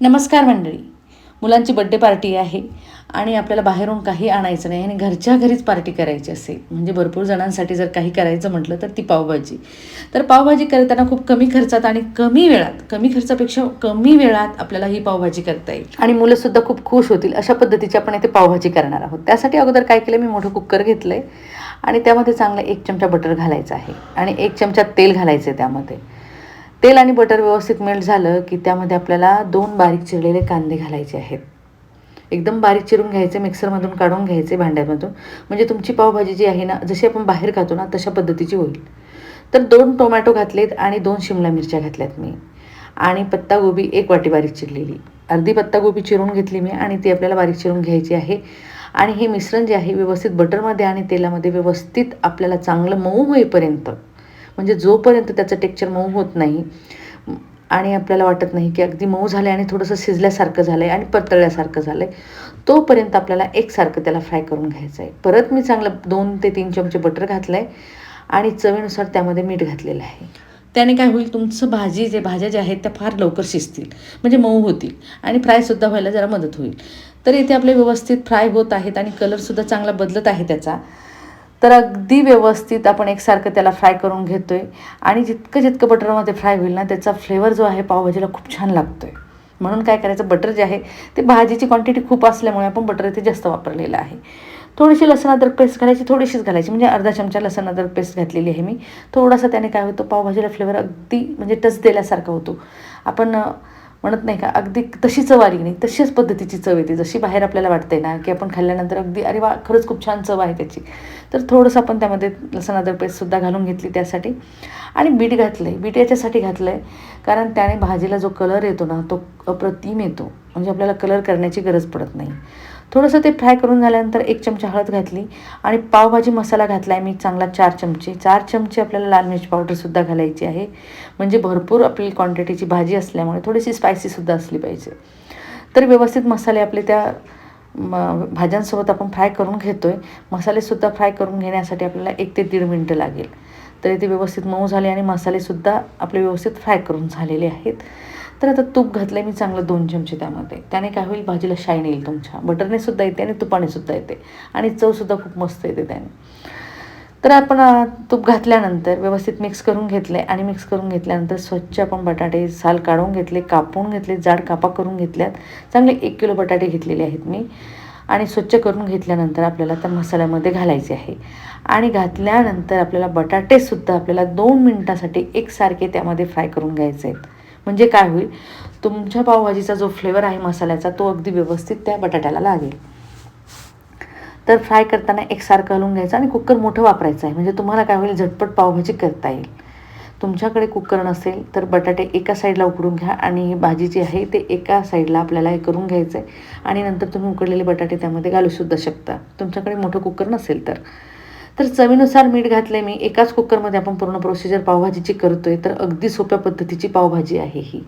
नमस्कार मंडळी. मुलांची बड्डे पार्टी आहे आणि आपल्याला बाहेरून काही आणायचं नाही आणि घरच्या घरीच पार्टी करायची असेल. म्हणजे भरपूर जणांसाठी जर काही करायचं म्हटलं तर ती पावभाजी. तर पावभाजी करताना खूप कमी खर्चात आणि कमी वेळात कमी खर्चापेक्षा कमी वेळात आपल्याला ही पावभाजी करता येईल. आणि मुलंसुद्धा खूप खुश होतील अशा पद्धतीची आपण इथे पावभाजी करणार आहोत. त्यासाठी अगोदर काय केलं मी मोठं कुकर घेतलं आहे आणि त्यामध्ये चांगलं एक चमचा बटर घालायचं आहे आणि एक चमचा तेल घालायचं आहे त्यामध्ये. तेल आणि बटर व्यवस्थित मेल्ट झालं की त्यामध्ये आपल्याला दोन बारीक चिरलेले कांदे घालायचे आहेत. एकदम बारीक चिरून घ्यायचे मिक्सरमधून काढून घ्यायचे भांड्यामधून. म्हणजे तुमची पावभाजी जी आहे ना जशी आपण बाहेर खातो ना तशा पद्धतीची होईल. तर दोन टोमॅटो घातलेत आणि दोन शिमला मिरच्या घातल्यात मी. आणि पत्तागोबी एक वाटी बारीक चिरलेली. अर्धी पत्तागोबी चिरून घेतली मी आणि ती आपल्याला बारीक चिरून घ्यायची आहे. आणि हे मिश्रण जे आहे व्यवस्थित बटरमध्ये आणि तेलामध्ये व्यवस्थित आपल्याला चांगलं मऊ होईपर्यंत म्हणजे जोपर्यंत त्याचं टेक्चर मऊ होत नाही आणि आपल्याला वाटत नाही की अगदी मऊ झालं आहे आणि थोडंसं शिजल्यासारखं झालं आहे आणि परतळल्यासारखं झालं आहे तोपर्यंत आपल्याला एकसारखं त्याला फ्राय करून घ्यायचं आहे परत मी चांगलं दोन ते तीन चमचे बटर घातलं आहे आणि चवीनुसार त्यामध्ये मीठ घातलेलं आहे. त्याने काय होईल तुमचं भाजी जे भाज्या ज्या आहेत त्या फार लवकर शिजतील म्हणजे मऊ होतील आणि फ्रायसुद्धा व्हायला जरा मदत होईल. तर इथे आपले व्यवस्थित फ्राय होत आहेत आणि कलरसुद्धा चांगला बदलत आहे त्याचा. तर अगदी व्यवस्थित आपण एकसारखं त्याला फ्राय करून घेतो आहे आणि जितकं जितकं बटरमध्ये फ्राय होईल ना त्याचा फ्लेवर जो आहे पावभाजीला खूप छान लागतो आहे म्हणून काय करायचं बटर जे आहे ते भाजीची क्वांटिटी खूप असल्यामुळे आपण बटर इथे जास्त वापरलेलं आहे. थोडीशी लसण अद्रक पेस्ट घालायची थोडीशीच घालायची. म्हणजे अर्धा चमचा लसण अद्रक पेस्ट घातलेली आहे मी. थोडासा त्याने काय होतं पावभाजीला फ्लेवर अगदी म्हणजे टच दिल्यासारखा होतो. आपण म्हणत नाही का अगदी तशी चव आली नाही तशीच पद्धतीची चव येते. जशी बाहेर आपल्याला वाटते ना की आपण खाल्ल्यानंतर अगदी अरे वा खरंच खूप छान चव आहे त्याची. तर थोडंसं आपण त्यामध्ये लसण पेस्टसुद्धा घालून घेतली त्यासाठी. आणि बीट घातलं आहे बीट याच्यासाठी घातलं आहे कारण त्याने भाजीला जो कलर येतो ना तो अप्रतिम येतो. म्हणजे आपल्याला कलर करण्याची गरज पडत नाही. थोडंसं ते फ्राय करून झाल्यानंतर एक चमचा हळद घातली आणि पावभाजी मसाला घातला आहे मी चांगला चार चमचे. चार चमचे आपल्याला लाल मिरची पावडरसुद्धा घालायची आहे. म्हणजे भरपूर आपली क्वांटिटीची भाजी असल्यामुळे थोडीशी स्पायसीसुद्धा असली पाहिजे. तर व्यवस्थित मसाले आपले त्या म भाज्यांसोबत आपण फ्राय करून घेतो आहे मसालेसुद्धा फ्राय करून घेण्यासाठी आपल्याला एक ते दीड मिनटं लागेल. तर ते व्यवस्थित मऊ झाले आणि मसालेसुद्धा आपले व्यवस्थित फ्राय करून झालेले आहेत. तर आता तूप घातलं आहे मी चांगलं दोन चमचे त्यामध्ये. त्याने काय होईल? भाजीला शाईन येईल तुमच्या. बटरने सुद्धा येते आणि तुपाने सुद्धा येते. आणि चवसुद्धा खूप मस्त येते त्याने. तर आपण तूप घातल्यानंतर व्यवस्थित मिक्स करून घेतले आणि मिक्स करून घेतल्यानंतर स्वच्छ आपण बटाटे साल काढून घेतले कापून घेतले जाड कापा करून घेतल्यात. चांगले एक किलो बटाटे घेतलेले आहेत मी. आणि स्वच्छ करून घेतल्यानंतर आपल्याला त्या मसाल्यामध्ये घालायचे आहे. आणि घातल्यानंतर आपल्याला बटाटेसुद्धा आपल्याला दोन मिनटासाठी एकसारखे त्यामध्ये फ्राय करून घ्यायचे आहेत. म्हणजे काय होईल? तुमच्या पावभाजीचा जो फ्लेवर आहे मसाल्याचा तो अगदी व्यवस्थित त्या बटाट्याला लागेल. तर फ्राय करताना एकसारखं घालून घ्यायचं आणि कुकर मोठं वापरायचं आहे. म्हणजे तुम्हाला काय होईल? झटपट पावभाजी करता येईल. तुमच्याकडे कुकर नसेल तर बटाटे एका साईडला उकडून घ्या आणि ही भाजी जी आहे ते एका साईडला आपल्याला हे करून घ्यायचं आहे आणि नंतर तुम्ही उकडलेले बटाटे त्यामध्ये घालूसुद्धा शकता. तुमच्याकडे मोठं कुकर नसेल तर. तर चवीनुसार मीठ घातले मी. एकाच कुकरमध्ये आपण पूर्ण प्रोसिजर पावभाजीची करतोय तर अगदी सोप्या पद्धतीची पावभाजी आहे ही.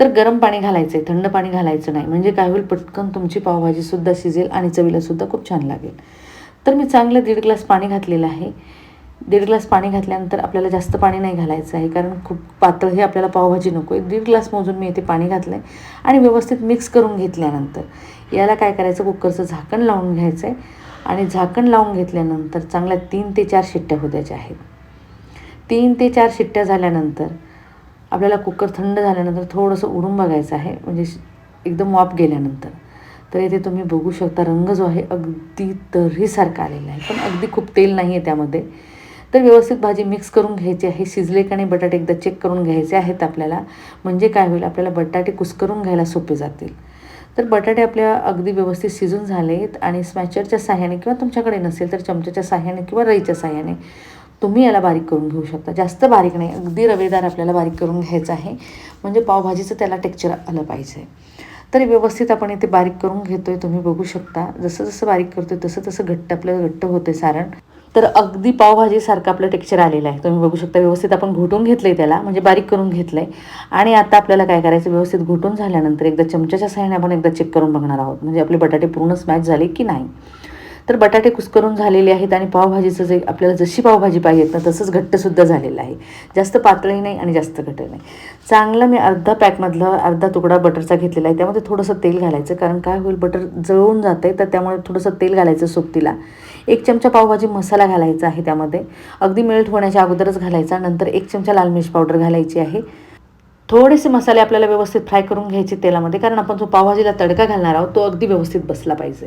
तर गरम पाणी घालायचं आहे थंड पाणी घालायचं नाही. म्हणजे काय होईल पटकन तुमची पावभाजीसुद्धा शिजेल आणि चवीलासुद्धा खूप छान लागेल. तर मी चांगलं दीड ग्लास पाणी घातलेलं आहे. दीड ग्लास पाणी घातल्यानंतर आपल्याला जास्त पाणी नाही घालायचं आहे कारण खूप पातळ हे आपल्याला पावभाजी नको आहे. दीड ग्लास मोजून मी इथे पाणी घातलं आहे आणि व्यवस्थित मिक्स करून घेतल्यानंतर याला काय करायचं कुकरचं झाकण लावून घ्यायचं आहे आणि झाकण लावून घेतल्यानंतर चांगल्या तीन ते चार शिट्ट्या होऊ द्यायच्या आहेत. तीन ते चार शिट्ट्या झाल्यानंतर आपल्याला कुकर थंड झाल्यानंतर थोडंसं उडून बघायचं आहे म्हणजे एकदम वाफ गेल्यानंतर. तर इथे तुम्ही बघू शकता रंग जो आहे अगदी तर्रीसारखा आलेला आहे पण अगदी खूप तेल नाही आहे त्यामध्ये. तर व्यवस्थित भाजी मिक्स करून घ्यायची आहे शिजले का नाही बटाटे एकदा चेक करून घ्यायचे आहेत आपल्याला. म्हणजे काय होईल आपल्याला बटाटे कुस्करून घ्यायला सोपे जातील. तर बटाटे आपल्या अगदी व्यवस्थित शिजून झालेत आणि स्मॅचरच्या साह्याने किंवा तुमच्याकडे नसेल तर चमच्याच्या साह्याने किंवा रईच्या साह्याने तुम्ही याला बारीक करून घेऊ शकता. जास्त बारीक नाही अगदी रवेदार आपल्याला बारीक करून घ्यायचं आहे. म्हणजे पावभाजीचं त्याला टेक्चर आलं पाहिजे. तर व्यवस्थित आपण इथे बारीक करून घेतोय तुम्ही बघू शकता. जसं जसं बारीक करतोय तसं तसं घट्ट आपलं घट्ट होते सारण. तर अगदी पावभाजीसारखं आपलं टेक्चर आलेलं आहे. तुम्ही बघू शकता व्यवस्थित आपण घोटून घेतलंय त्याला म्हणजे बारीक करून घेतलंय. आणि आता आपल्याला काय करायचं व्यवस्थित घोटून झाल्यानंतर एकदा चमच्याच्या साह्याने आपण एकदा चेक करून बघणार आहोत. म्हणजे आपले बटाटे पूर्ण स्मॅच झाले की नाही. तर बटाटे कुस्करून झालेले आहेत आणि पावभाजीचं जे आपल्याला जशी पावभाजी पाहिजेत ना तसंच घट्टसुद्धा झालेलं आहे. जास्त पातळी नाही आणि जास्त घट्ट नाही. चांगलं मी अर्धा पॅकमधलं अर्धा तुकडा बटरचा घेतलेला आहे. त्यामध्ये थोडंसं तेल घालायचं कारण काय होईल बटर जळून जाते तर त्यामुळे थोडंसं तेल घालायचं सोबतीला. एक चमचा पावभाजी मसाला घालायचा आहे त्यामध्ये. अगदी मेल्ट होण्याच्या अगोदरच घालायचा नंतर एक चमचा लाल मिरची पावडर घालायची आहे. थोडेसे मसाले आपल्याला व्यवस्थित फ्राय करून घ्यायचे तेलामध्ये कारण आपण जो पावभाजीला तडका घालणार आहोत तो अगदी व्यवस्थित बसला पाहिजे.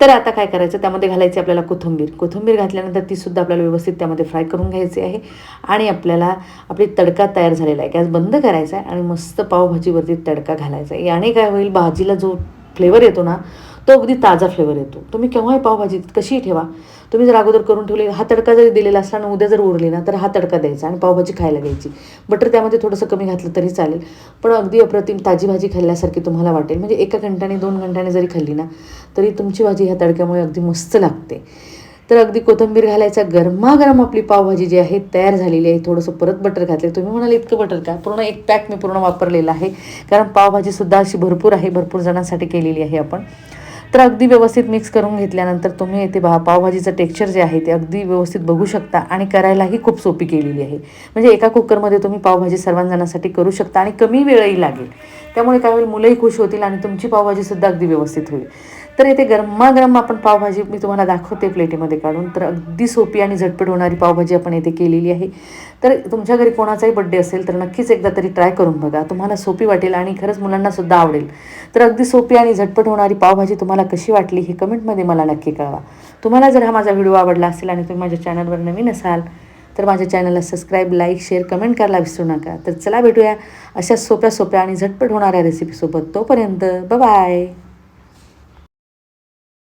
तर आता काय करायचं त्यामध्ये घालायची आपल्याला कोथिंबीर. कोथिंबीर घातल्यानंतर तीसुद्धा आपल्याला व्यवस्थित त्यामध्ये फ्राय करून घ्यायची आहे. आणि आपल्याला आपली तडका तयार झालेला आहे. गॅस बंद करायचा आहे आणि मस्त पावभाजीवरती तडका घालायचा आहे. याने काय होईल भाजीला जो फ्लेवर येतो ना तो अगदी ताजा फ्लेवर येतो. तुम्ही केव्हाही पावभाजी कशीही ठेवा. तुम्ही जर अगोदर करून ठेवले हा तडका जरी दिलेला असला आणि उद्या जर उरली ना तर हा तडका द्यायचा आणि पावभाजी खायला घ्यायची. बटर त्यामध्ये थोडंसं कमी घातलं तरी चालेल. पण अगदी अप्रतिम ताजी भाजी खाल्ल्यासारखी तुम्हाला वाटेल. म्हणजे एका घंट्याने दोन घंट्याने जरी खाल्ली ना तरी तुमची भाजी ह्या तडक्यामुळे अगदी मस्त लागते. तर अगदी कोथिंबीर घालायचा गरमागरम आपली पावभाजी जी आहे तयार झालेली आहे. थोडंसं परत बटर घातले. तुम्ही म्हणाल इतकं बटर का? पूर्ण एक पॅक मी पूर्ण वापरलेलं आहे. कारण पावभाजीसुद्धा अशी भरपूर आहे. भरपूर जणांसाठी केलेली आहे आपण. तर अगदी व्यवस्थित मिक्स करून घेतल्यानंतर तुम्ही येथे भा पावभाजीचं टेक्स्चर जे आहे ते अगदी व्यवस्थित बघू शकता आणि करायलाही खूप सोपी केलेली आहे. म्हणजे एका कुकरमध्ये तुम्ही पावभाजी सर्वांजणांसाठी करू शकता आणि कमी वेळही लागेल. त्यामुळे काय होईल मुलंही खुश होतील आणि तुमची पावभाजीसुद्धा अगदी व्यवस्थित होईल. तर येथे गरमागरम आपण पावभाजी मी तुम्हाला दाखवते प्लेटीमध्ये काढून. तर अगदी सोपी आणि झटपट होणारी पावभाजी आपण येथे केलेली आहे. तर तुमच्या घरी कोणाचाही बड्डे असेल तर नक्कीच एकदा तरी ट्राय करून बघा. तुम्हाला सोपी वाटेल आणि खरंच मुलांनासुद्धा आवडेल. तर अगदी सोपी आणि झटपट होणारी पावभाजी तुम्हाला कशी वाटली हे कमेंटमध्ये मला नक्की कळवा. तुम्हाला जर हा माझा व्हिडिओ आवडला असेल आणि तुम्ही माझ्या चॅनलवर नवीन असाल तर माझ्या चॅनलला सबस्क्राईब लाईक शेअर कमेंट करायला विसरू नका. तर चला भेटूया अशा सोप्या सोप्या आणि झटपट होणाऱ्या रेसिपीसोबत तोपर्यंत बाय